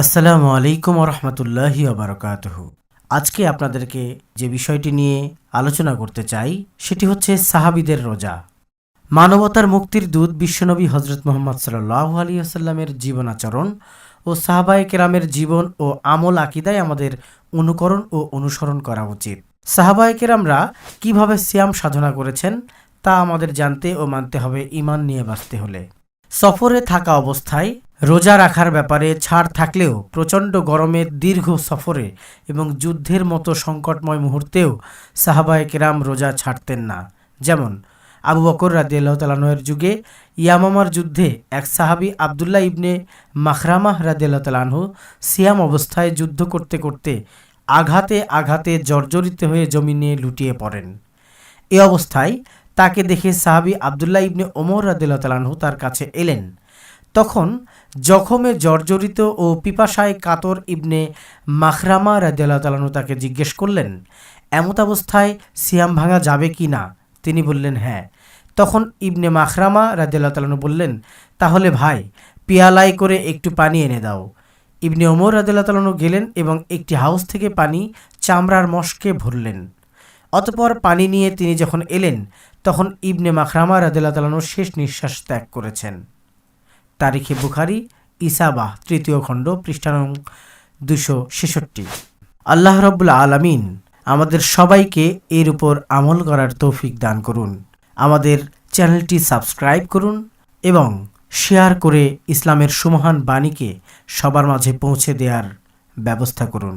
আসসালামু আলাইকুম রহমতুল্লাহি আবরকাতহ আজকে আপনাদেরকে যে বিষয়টি নিয়ে আলোচনা করতে চাই, সেটি হচ্ছে সাহাবিদের রোজা। মানবতার মুক্তির দূত বিশ্বনবী হজরত মোহাম্মদ সাল্লাহ আলী আসাল্লামের জীবন আচরণ ও সাহাবায়ে কেরামের জীবন ও আমল আকিদায় আমাদের অনুকরণ ও অনুসরণ করা উচিত। সাহাবায়ে কেরামরা কীভাবে সিয়াম সাধনা করেছেন, তা আমাদের জানতে ও মানতে হবে ইমান নিয়ে বাঁচতে হলে। সফরে থাকা অবস্থায় রোজা রাখার ব্যাপারে ছাড় থাকলেও প্রচণ্ড গরমের দীর্ঘ সফরে এবং যুদ্ধের মতো সংকটময় মুহূর্তেও সাহাবায়ে কেরাম রোজা ছাড়তেন না। যেমন, আবু বকর রাদিয়াল্লাহ তালাহের যুগে ইয়ামামার যুদ্ধে এক সাহাবী আবদুল্লাহ ইবনে মাখরামাহ রাদিয়াল্লাহ তালাহু সিয়াম অবস্থায় যুদ্ধ করতে করতে আঘাতে আঘাতে জর্জরিত হয়ে জমিনে লুটিয়ে পড়েন। এ অবস্থায় তাকে দেখে সাহাবী আবদুল্লাহ ইবনে ওমর রাদিল্লাহ তালাহু তার কাছে এলেন। জখমে জর্জরিত ও পিপাসায় কাতর ইবনে মাখরামা রাদিয়াল্লাহ তালাহু তাকে জিজ্ঞেস করলেন, এমত অবস্থায় সিয়াম ভাঙা যাবে কি না? তিনি বললেন হ্যাঁ। তখন ইবনে মাখরামা রাদিয়াল্লাহ তালাহু বললেন, তাহলে ভাই, পিয়ালায় করে একটু পানি এনে দাও। ইবনে ওমর রাদিয়াল্লাহ তালাহু গেলেন এবং একটি হাউস থেকে পানি চামড়ার মশকে ভরলেন। অতপর পানি নিয়ে তিনি যখন এলেন, তখন ইবনে মাখরামা রাদিল্লা তালানোর শেষ নিঃশ্বাস ত্যাগ করেছেন। তারিখে বুখারি ইসাবাহ তৃতীয় খণ্ড, পৃষ্ঠানং দুশো ছেষট্টি। আল্লাহ রব্বুল আলামিন আমাদের সবাইকে এর উপর আমল করার তৌফিক দান করুন। আমাদের চ্যানেলটি সাবস্ক্রাইব করুন এবং শেয়ার করে ইসলামের সুমহান বাণীকে সবার মাঝে পৌঁছে দেওয়ার ব্যবস্থা করুন।